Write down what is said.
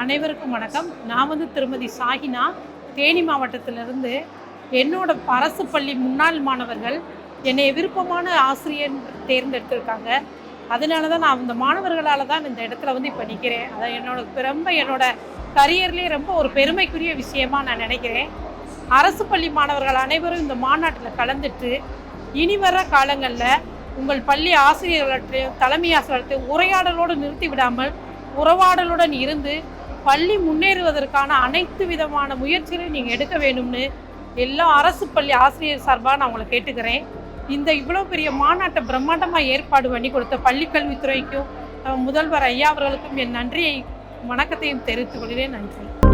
அனைவருக்கும் வணக்கம். நான் வந்து திருமதி சாகினா. தேனி மாவட்டத்திலிருந்து என்னோட அரசு பள்ளி முன்னாள் மாணவர்கள் என்னை விருப்பமான ஆசிரியர் தேர்ந்தெடுத்திருக்காங்க. அதனால தான் நான் அந்த மாணவர்களால் தான் இந்த இடத்துல வந்து இப்போ நிற்கிறேன் அதை என்னோட ரொம்ப என்னோட கரியர்லேயே ரொம்ப ஒரு பெருமைக்குரிய விஷயமா நான் நினைக்கிறேன். அரசு பள்ளி மாணவர்கள் அனைவரும் இந்த மாநாட்டில் கலந்துட்டு இனி வர காலங்களில் உங்கள் பள்ளி ஆசிரியர்கள்ட்டையும் தலைமை ஆசிரியர்கள்ட்டையும் உரையாடலோடு நிறுத்தி விடாமல் உறவாடலுடன் இருந்து பள்ளி முன்னேறுவதற்கான அனைத்து விதமான முயற்சிகளையும் நீங்கள் எடுக்க வேணும்னு எல்லா அரசு பள்ளி ஆசிரியர் சார்பாக நான் உங்களை கேட்டுக்கிறேன். இந்த இவ்வளோ பெரிய மாநாட்டை பிரம்மாண்டமாக ஏற்பாடு பண்ணி கொடுத்த பள்ளிக்கல்வித்துறைக்கும் முதல்வர் ஐயா அவர்களுக்கும் என் நன்றியை வணக்கத்தையும் தெரிவித்துக் கொள்கிறேன். நன்றி.